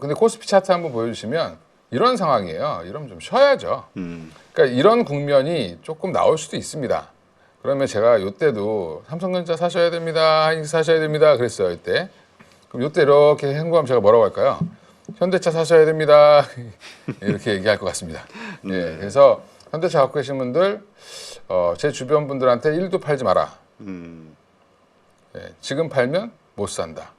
근데 코스피 차트 한번 보여주시면 이런 상황이에요. 이러면 좀 쉬어야죠. 음. 그러니까 이런 국면이 조금 나올 수도 있습니다. 그러면 제가 이때도 삼성전자 사셔야 됩니다. 하이닉스 사셔야 됩니다. 그랬어요 이때. 그럼 이때 이렇게 행보하면 제가 뭐라고 할까요? 현대차 사셔야 됩니다. 이렇게 얘기할 것 같습니다. 예, 그래서 현대차 갖고 계신 분들 어, 제 주변 분들한테 1도 팔지 마라. 음. 예, 지금 팔면 못 산다.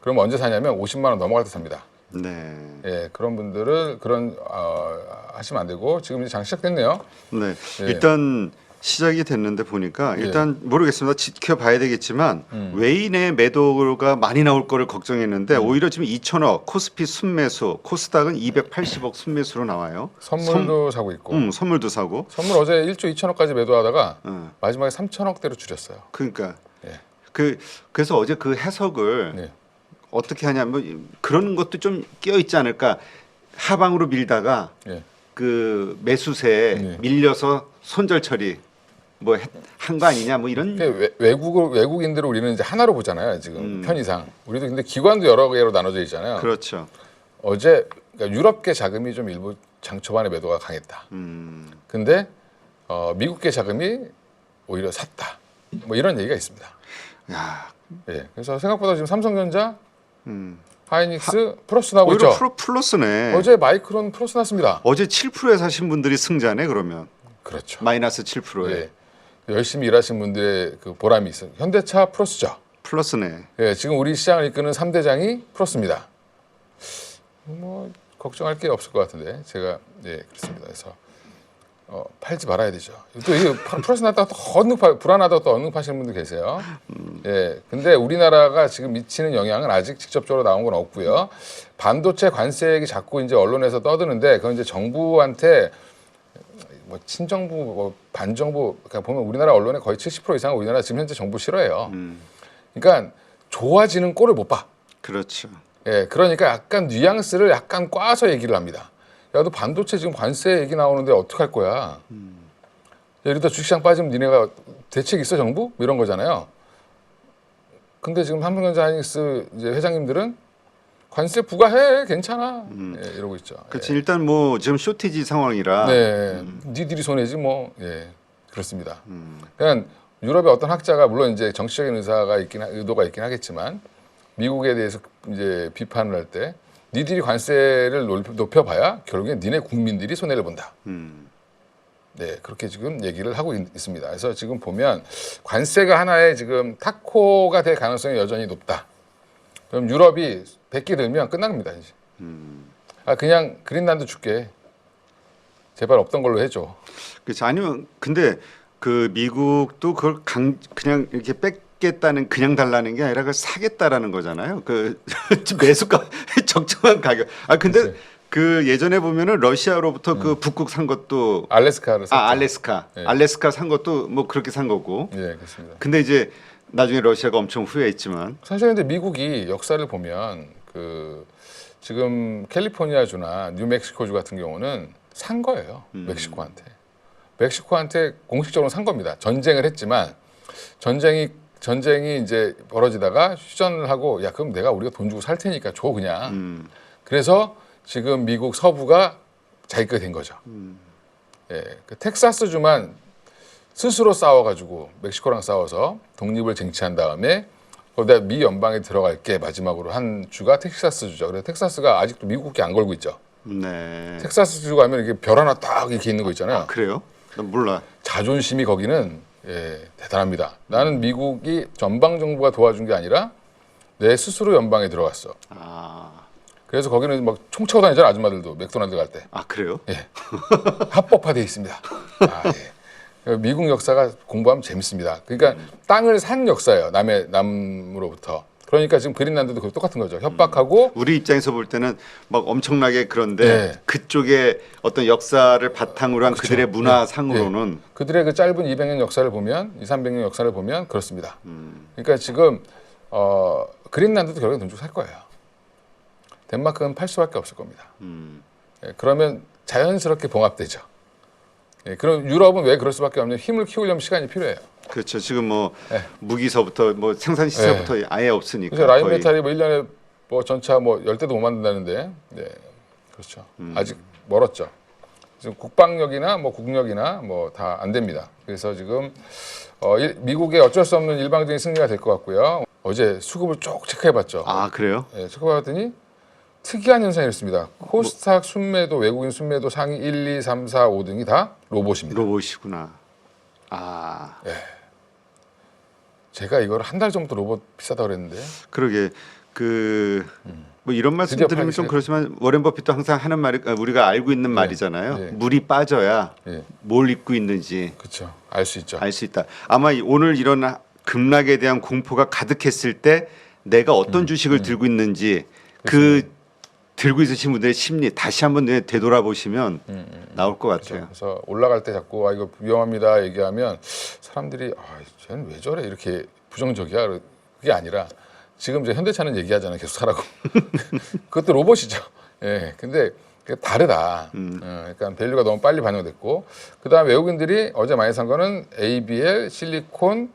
그럼 언제 사냐면 50만 원 넘어갈 때 삽니다. 네. 예, 그런 분들은 그런 어, 하시면 안 되고 지금 이제 장 시작됐네요. 네. 예. 일단 시작이 됐는데 보니까 예. 일단 모르겠습니다. 지켜봐야 되겠지만 음. 외인의 매도가 많이 나올 거를 걱정했는데 오히려 지금 2천억 코스피 순매수, 코스닥은 280억 순매수로 나와요. 선물도 사고 있고 음, 선물도 사고. 선물 어제 1조 2천억까지 매도하다가 어, 마지막에 3천억대로 줄였어요. 그러니까 예. 그 그래서 어제 그 해석을 네. 어떻게 하냐면 그런 것도 좀 끼어 있지 않을까. 하방으로 밀다가 예. 그 매수세에 네. 밀려서 손절 처리 뭐 한 거 아니냐 뭐 이런 그러니까 외, 외국 외국인들을 우리는 이제 하나로 보잖아요. 지금 음. 편의상 우리도 근데 기관도 여러 개로 나눠져 있잖아요. 그렇죠. 어제 그러니까 유럽계 자금이 좀 일부 장 초반에 매도가 강했다. 음. 근데 어, 미국계 자금이 오히려 샀다. 뭐 이런 얘기가 있습니다. 야, 예. 그래서 생각보다 지금 삼성전자, 음. 하이닉스 플러스 나오고 오히려 있죠. 플러스네. 어제 마이크론 플러스 났습니다. 어제 7%에 사신 분들이 승자네 그러면 그렇죠. 마이너스 7%에 예. 열심히 일하신 분들의 그 보람이 있어요. 현대차 플러스죠. 플러스네. 예, 지금 우리 시장을 이끄는 3대장이 플러스입니다. 뭐 걱정할 게 없을 것 같은데 제가 예 그렇습니다. 그래서 어, 팔지 말아야 되죠. 또 이게 파- 플러스 났다가 또 언능 불안하다고 또 언능 파시는 분들 계세요. 예, 근데 우리나라가 지금 미치는 영향은 아직 직접적으로 나온 건 없고요. 반도체 관세액이 자꾸 이제 언론에서 떠드는데 그건 이제 정부한테 뭐 친정부, 뭐 반정부, 그러니까 보면 우리나라 언론의 거의 70% 이상은 우리나라 지금 현재 정부 싫어해요. 음. 그러니까 좋아지는 꼴을 못 봐. 그렇죠. 예, 그러니까 약간 뉘앙스를 약간 꽈서 얘기를 합니다. 야, 너 반도체 지금 관세 얘기 나오는데 어떡할 거야? 예를 들어 주식시장 빠지면 니네가 대책 있어 정부? 뭐 이런 거잖아요. 근데 지금 삼성전자 하이닉스 이제 회장님들은 관세 부과해 괜찮아 예, 이러고 있죠. 그렇지 일단 뭐 지금 쇼티지 상황이라 네, 니들이 손해지 뭐. 예, 그렇습니다. 음. 그러니까 유럽의 어떤 학자가 물론 이제 정치적인 의사가 있긴 하- 의도가 있긴 하겠지만 미국에 대해서 이제 비판을 할 때 니들이 관세를 높- 높여봐야 결국엔 니네 국민들이 손해를 본다. 음. 네, 그렇게 지금 얘기를 하고 있, 습니다 그래서 지금 보면 관세가 하나의 지금 타코가 될 가능성이 여전히 높다. 그럼 유럽이 100개 들면 끝납니다 이제. 음. 아 그냥 그린란드 줄게. 제발 없던 걸로 해줘. 그렇지 아니면 근데 그 미국도 그걸 강 그냥 이렇게 뺏겠다는 그냥 달라는 게 아니라 그걸 사겠다라는 거잖아요. 그 매수가 적정한 가격. 아 근데 글쎄. 그 예전에 보면은 러시아로부터 그 북극 산 것도 알래스카를 샀죠. 아 알래스카 네. 알래스카 산 것도 뭐 그렇게 산 거고. 예, 그렇습니다. 근데 이제 나중에 러시아가 엄청 후회했지만 사실 근데 미국이 역사를 보면 그 지금 캘리포니아주나 뉴멕시코주 같은 경우는 산 거예요. 음. 멕시코한테. 멕시코한테 공식적으로 산 겁니다. 전쟁을 했지만 전쟁이 전쟁이 이제 벌어지다가 휴전을 하고 야 그럼 내가 우리가 돈 주고 살 테니까 줘 그냥. 음. 그래서 지금 미국 서부가 자기가 된 거죠. 음. 예, 그 텍사스 주만 스스로 싸워가지고 멕시코랑 싸워서 독립을 쟁취한 다음에 거기다 미 연방에 들어갈게 마지막으로 한 주가 텍사스 주죠. 그래서 텍사스가 아직도 미국에 안 걸고 있죠. 네. 텍사스 주 가면 이렇게 별 하나 딱 이렇게 있는 거 있잖아요. 그래요? 난 몰라. 자존심이 거기는 예, 대단합니다. 나는 미국이 전방 정부가 도와준 게 아니라 내 스스로 연방에 들어갔어. 아, 그래서 거기는 막 총 차고 다니잖아 아줌마들도 맥도날드 갈 때. 아 그래요? 합법화돼 있습니다. 아, 예. 미국 역사가 공부하면 재밌습니다. 그러니까 땅을 산 역사예요. 남의 남으로부터. 그러니까 지금 그린란드도 그 똑같은 거죠. 협박하고 우리 입장에서 볼 때는 막 엄청나게 그런데 네. 그쪽에 어떤 역사를 바탕으로 한 그들의 네. 문화상으로는 그들의 그 짧은 200년 역사를 보면 2, 300년 역사를 보면 그렇습니다. 음, 그러니까 지금 어, 그린란드도 결국에 돈 주고 살 거예요. 덴마크는 팔 수밖에 없을 겁니다. 음, 예, 그러면 자연스럽게 봉합되죠. 예, 그럼 유럽은 왜 그럴 수밖에 없냐면 힘을 키우려면 시간이 필요해요. 그렇죠. 지금 뭐 네. 무기서부터 뭐 생산 시설부터 아예 없으니까. 그래서 라인 거의. 메탈이 뭐 1년에 뭐 전차 뭐 열대도 못 만든다는데, 네, 그렇죠. 음. 아직 멀었죠. 지금 국방력이나 뭐 국력이나 뭐 다 안 됩니다. 그래서 지금 어, 일- 미국의 어쩔 수 없는 일방적인 승리가 될 것 같고요. 어제 수급을 쭉 체크해 봤죠. 아 그래요? 예, 체크해 봤더니 특이한 현상이 있습니다. 코스닥 순매도 외국인 순매도 상위 1, 2, 3, 4, 5등이 다 로봇입니다. 로봇이구나. 아 제가 이걸 한 달 전부터 로봇 비싸다 그랬는데 그러게 그. 뭐 이런 말씀 드디어 드리면 좀 시작- 그렇지만 워렌 버핏도 항상 하는 말이 아, 우리가 알고 있는 말이잖아요. 네. 물이 빠져야 예, 뭘 입고 있는지 그렇죠. 알 수 있죠. 알 수 있다. 아마 이- 오늘 이런 하- 급락에 대한 공포가 가득했을 때 내가 음, 어떤 주식을 들고 있는지 그 들고 있으신 분들의 심리 다시 한번 내- 되돌아보시면 나올 것 같아요. 그래서 올라갈 때 자꾸 아 이거 위험합니다 얘기하면 사람들이 아 쟤는 왜 저래? 이렇게 부정적이야? 그게 아니라 지금 이제 현대차는 얘기하잖아요. 계속 사라고. 그것도 로봇이죠. 예. 근데 그게 다르다. 음. 어, 그러니까 밸류가 너무 빨리 반영됐고. 그다음 외국인들이 어제 많이 산 거는 ABL 실리콘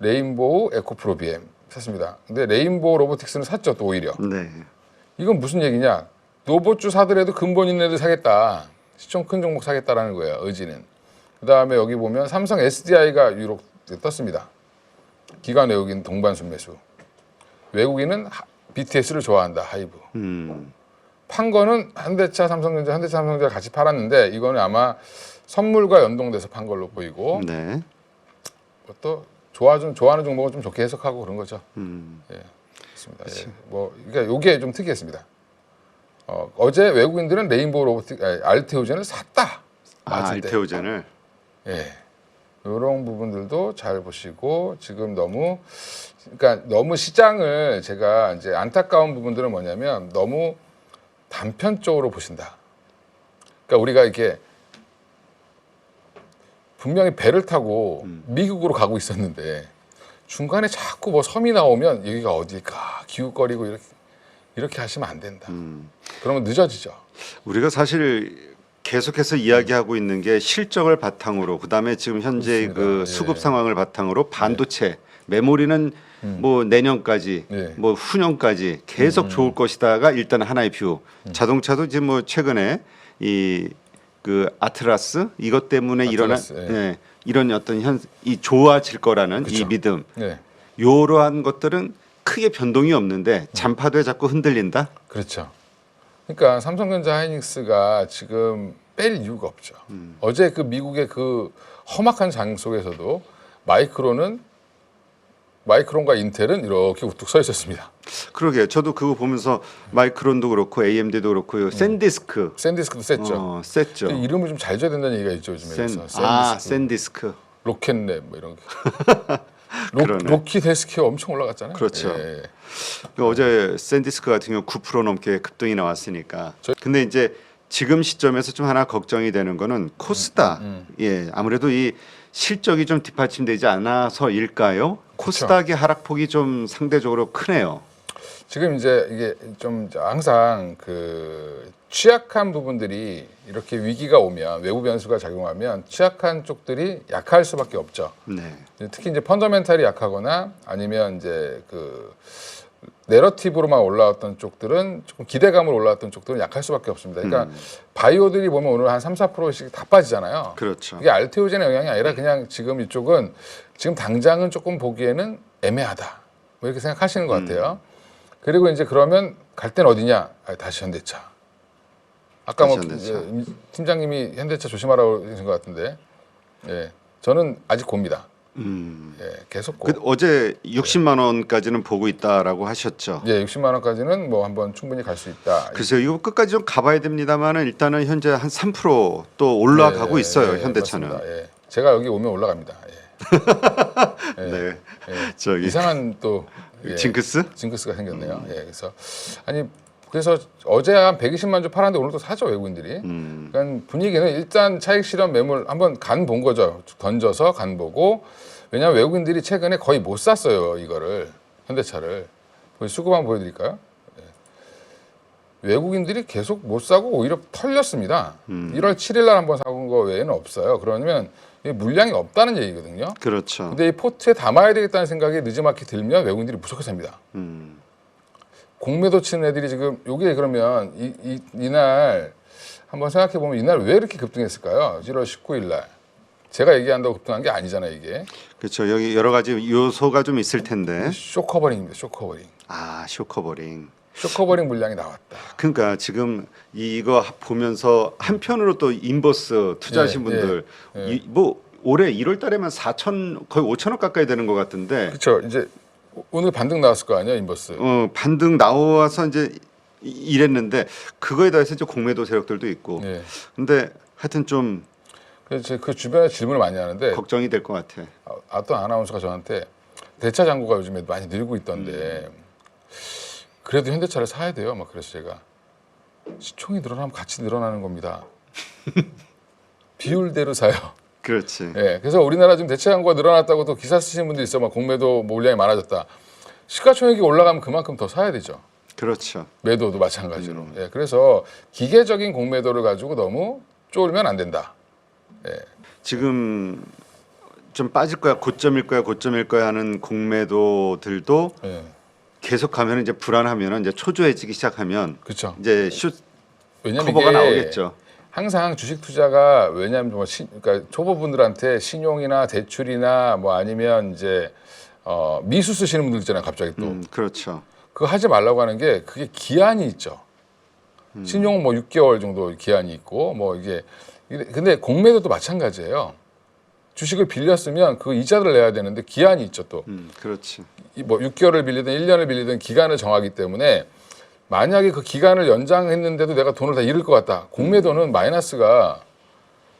레인보우 에코프로 BM 샀습니다. 근데 레인보우 로보틱스는 샀죠 또 오히려. 네. 이건 무슨 얘기냐? 로봇주 사더라도 근본 있는 애들 사겠다. 시총 큰 종목 사겠다라는 거예요. 의지는. 그 다음에 여기 보면 삼성 SDI가 유독 떴습니다. 기관 외국인 동반 순 매수. 외국인은 하- BTS를 좋아한다. 하이브. 음. 판 거는 현대차, 삼성전자, 현대차, 삼성전자 같이 팔았는데 이거는 아마 선물과 연동돼서 판 걸로 보이고 네. 뭐또 좋아 좀 좋아하는 종목은 좀 좋게 해석하고 그런 거죠. 음. 그 렇습니다. 예. 뭐 그러니까 요게 좀 특이했습니다. 어, 어제 외국인들은 레인보우 로보틱 아니, 알테오젠을 샀다. 아. 알테오젠을 예. 이런 부분들도 잘 보시고 지금 너무 그러니까 너무 시장을 제가 이제 안타까운 부분들은 뭐냐면 너무 단편적으로 보신다. 그러니까 우리가 이렇게 분명히 배를 타고 미국으로 가고 있었는데 중간에 자꾸 뭐 섬이 나오면 여기가 어딜까 기웃거리고 이렇게 이렇게 하시면 안 된다. 음. 그러면 늦어지죠. 우리가 사실 계속해서 이야기하고 있는 게 실적을 바탕으로 그다음에 지금 현재 그렇습니다. 그 예. 수급 상황을 바탕으로 반도체 메모리는 뭐 내년까지 예. 뭐 후년까지 계속 좋을 것이다가 일단 하나의 뷰. 자동차도 이제 뭐 최근에 이 그 아트라스 이것 때문에 일어난 아트라스, 예. 예, 이런 어떤 현 이 좋아질 거라는 이 그쵸. 믿음 네, 요러한 것들은 크게 변동이 없는데 잔파도에 자꾸 흔들린다. 그렇죠. 그러니까 삼성전자 하이닉스가 지금 뺄 이유가 없죠. 어제 그 미국의 그 험악한 장 속에서도 마이크론은 마이크론과 인텔은 이렇게 우뚝 서 있었습니다. 그러게 저도 그거 보면서 마이크론도 그렇고 AMD도 그렇고 샌디스크 샌디스크도 셌죠. 어, 셌죠. 근데 이름을 좀 잘 줘야 된다는 얘기가 있죠 요즘에. 샌, 그래서 아 샌디스크, 샌디스크 로켓넷 뭐 이런. 그러네. 로, 로키 데스크 엄청 올라갔잖아요. 그렇죠. 예. 그 어제 샌디스크 같은 경우 9% 넘게 급등이 나왔으니까 저- 근데 이제 지금 시점에서 좀 하나 걱정이 되는 거는 코스닥 음, 예 아무래도 이 실적이 좀 뒷받침되지 않아서일까요? 코스닥의 하락폭이 좀 상대적으로 크네요. 지금 이제 이게 좀 항상 그 취약한 부분들이 이렇게 위기가 오면 외부 변수가 작용하면 취약한 쪽들이 약할 수밖에 없죠. 네. 특히 이제 펀더멘탈이 약하거나 아니면 이제 그 내러티브로만 올라왔던 쪽들은 조금 기대감으로 올라왔던 쪽들은 약할 수밖에 없습니다. 그러니까 바이오들이 보면 오늘 한 3, 4%씩 다 빠지잖아요. 그렇죠. 이게 알테오젠의 영향이 아니라 그냥 지금 이쪽은 지금 당장은 조금 보기에는 애매하다. 뭐 이렇게 생각하시는 것 같아요. 그리고 이제 그러면 갈 땐 어디냐? 아, 다시 현대차. 아까 뭐 다시 현대차. 임- 팀장님이 현대차 조심하라고 하신 것 같은데, 예, 저는 아직 봅니다. 음. 예, 계속 고. 그 어제 60만 원까지는 보고 있다라고 하셨죠. 예, 60만 원까지는 뭐 한번 충분히 갈 수 있다. 글쎄요, 이거 끝까지 좀 가봐야 됩니다만은 일단은 현재 한 3%또 올라가고 예, 있어요, 예, 현대차는. 맞습니다. 예. 제가 여기 오면 올라갑니다. 예. 예. 네, 예. 저기 이상한 또 예, 징크스? 징크스가 생겼네요. 예, 그래서 아니 그래서 어제 한 120만 주 팔았는데 오늘도 사죠 외국인들이. 음, 그러니까 분위기는 일단 차익 실현 매물 한번 간 본 거죠. 던져서 간 보고 왜냐하면 외국인들이 최근에 거의 못 샀어요 이거를 현대차를. 거기 수급 한번 보여드릴까요? 예. 외국인들이 계속 못 사고 오히려 털렸습니다. 음. 1월 7일 날 한번 사온 거 외에는 없어요. 그러면 이 물량이 없다는 얘기거든요. 그렇죠. 근데 이 포트에 담아야 되겠다는 생각이 늦지막히 들면 외국인들이 무조건 삽니다. 음, 공매도 치는 애들이 지금 요게 그러면 이, 이, 이날 한번 생각해 보면 이날 왜 이렇게 급등했을까요? 1월 19일 날. 제가 얘기한다고 급등한 게 아니잖아요, 이게. 그렇죠. 여기 여러 가지 요소가 좀 있을 텐데. 쇼커버링입니다. 쇼커버링. 아 쇼커버링. 쇼커버링 물량이 나왔다. 그러니까 지금 이- 이거 보면서 한편으로 또 인버스 투자하신 예, 분들 예, 예. 이, 뭐 올해 1월 달에만 4천 거의 5천억 가까이 되는 것 같은데 그렇죠. 이제 오늘 반등 나왔을 거 아니에요, 인버스. 어, 반등 나와서 이제 이- 이랬는데 그거에 대해서 이제 공매도 세력들도 있고 예. 근데 하여튼 좀 그래서 그 주변에 질문을 많이 하는데 걱정이 될 것 같아. 아, 어떤 아나운서가 저한테 대차 잔고가 요즘에 많이 늘고 있던데 그래도 현대차를 사야 돼요. 막 그래서 제가 시총이 늘어나면 같이 늘어나는 겁니다. 비율대로 사요. 그렇지. 예, 그래서 우리나라 지금 대차 잔고가 늘어났다고 또 기사 쓰시는 분들 있어. 막 공매도 뭐 물량이 많아졌다. 시가총액이 올라가면 그만큼 더 사야 되죠. 그렇죠. 매도도 마찬가지로. 예, 그래서 기계적인 공매도를 가지고 너무 쫄면 안 된다. 지금 좀 빠질 거야, 고점일 거야, 고점일 거야 하는 공매도들도 예, 계속 가면 이제 불안하면 이제 초조해지기 시작하면 그렇죠. 이제 슛 왜냐면 커버가 나오겠죠. 항상 주식 투자가 왜냐하면 뭐 시, 그러니까 초보분들한테 신용이나 대출이나 뭐 아니면 이제 어, 미수 쓰시는 분들 있잖아요. 갑자기 또 음, 그렇죠. 그거 하지 말라고 하는 게 그게 기한이 있죠. 신용은 뭐 6개월 정도 기한이 있고 뭐 이게- 근데 공매도도 마찬가지예요. 주식을 빌렸으면 그 이자를 내야 되는데 기한이 있죠 또. 음, 그렇지. 이뭐 6개월을 빌리든 1년을 빌리든 기간을 정하기 때문에 만약에 그 기간을 연장했는데도 내가 돈을 다 잃을 것 같다. 공매도는 마이너스가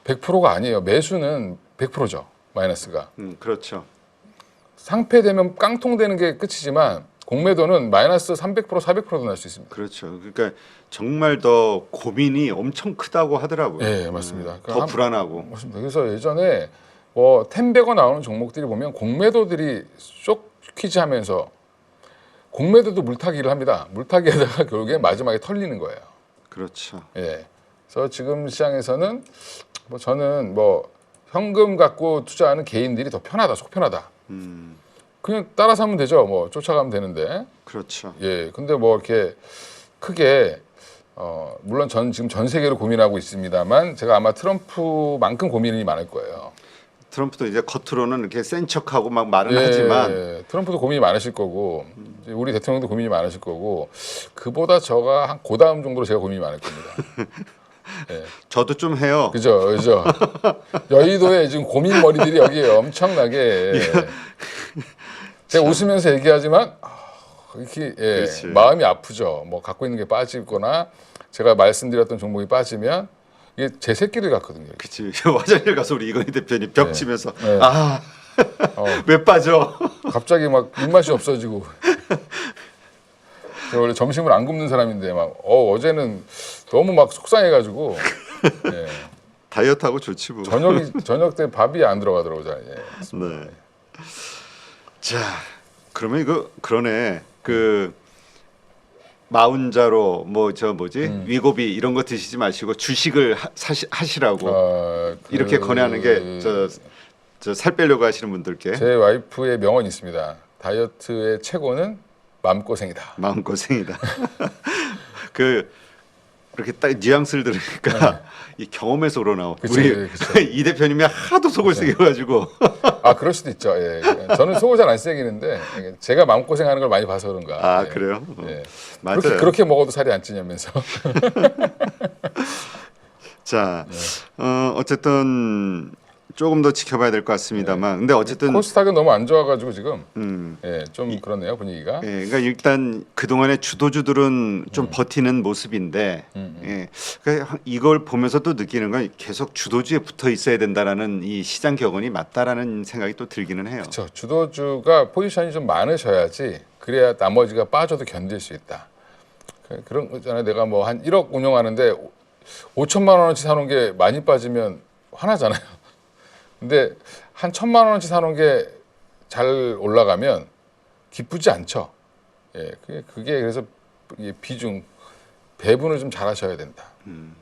100%가 아니에요. 매수는 100%죠. 마이너스가. 음, 그렇죠. 상패되면 깡통되는 게 끝이지만 공매도는 마이너스 300% 400%도 날 수 있습니다. 그렇죠. 그러니까 정말 더 고민이 엄청 크다고 하더라고요. 예, 맞습니다. 더 한- 불안하고. 맞습니다. 그래서 예전에 뭐 텐베거 나오는 종목들이 보면 공매도들이 쏙 퀴즈 하면서 공매도도 물타기를 합니다. 물타기하다가 결국에 마지막에 털리는 거예요. 그렇죠. 예. 그래서 지금 시장에서는 뭐 저는 뭐 현금 갖고 투자하는 개인들이 더 편하다, 속 편하다. 음, 그냥 따라서 하면 되죠. 뭐 쫓아가면 되는데. 그렇죠. 예. 근데 뭐 이렇게 크게 어 물론 전 지금 전 세계를 고민하고 있습니다만 제가 아마 트럼프만큼 고민이 많을 거예요. 트럼프도 이제 겉으로는 이렇게 센 척하고 막 말은 예, 하지만 예. 트럼프도 고민이 많으실 거고 우리 대통령도 고민이 많으실 거고 그보다 저가 한 고다음 정도로 제가 고민이 많을 겁니다. 예. 저도 좀 해요. 그죠, 그죠. 여의도에 지금 고민 머리들이 여기 엄청나게. 제가 웃으면서 얘기하지만 아, 이렇게 예. 마음이 아프죠. 뭐 갖고 있는 게 빠지거나 제가 말씀드렸던 종목이 빠지면 이게 제 새끼를 같거든요. 그치. 화장실 가서 우리 이건희 대표님 벽 치면서 네. 아, 어, 왜 빠져? 갑자기 막 입맛이 없어지고. 제가 원래 점심을 안 굶는 사람인데 막 어, 어제는 너무 막 속상해가지고 예, 다이어트하고 좋지 뭐. 저녁이 저녁 때 밥이 안 들어가더라고요. 잘. 예. 네. 자, 그러면 이거 그러네. 그 마운자로 뭐 저 뭐지 음. 위고비 이런 거 드시지 마시고 주식을 하, 사시, 하시라고 어, 그- 이렇게 권하는 게 저 저 살 빼려고 하시는 분들께 제 와이프의 명언이 있습니다. 다이어트의 최고는 마음고생이다. 마음 고생이다. 그 이렇게 딱 뉘앙스를 들으니까 이 경험에서. 네. 그쵸, 우리 예. 이 대표님이 하도 속을 새겨가지고 아 그럴 수도 있죠. 예. 저는 속을 잘 안 새기는데 제가 마음 고생하는 걸 많이 봐서 그런가. 아 예. 그래요? 어. 예. 맞아요. 그렇게, 그렇게 먹어도 살이 안 찌냐면서. 자, 네. 어, 어쨌든 조금 더 지켜봐야 될 것 같습니다만, 근데 어쨌든 코스닥은 너무 안 좋아가지고 지금 음, 예, 좀 그렇네요 분위기가. 예, 그러니까 일단 그 동안의 주도주들은 좀 버티는 모습인데, 음, 예, 그러니까 이걸 보면서 또 느끼는 건 계속 주도주에 붙어 있어야 된다라는 이 시장 격언이 맞다라는 생각이 또 들기는 해요. 그렇죠. 주도주가 포지션이 좀 많으셔야지 그래야 나머지가 빠져도 견딜 수 있다. 그- 그런 거잖아요. 내가 뭐 한 1억 운영하는데 5천만 원어치 사놓은 게 많이 빠지면 화나잖아요. 근데 한 천만 원어치 사놓은 게 잘 올라가면 기쁘지 않죠. 예, 그게, 그게 그래서 이 비중 배분을 좀 잘하셔야 된다. 음.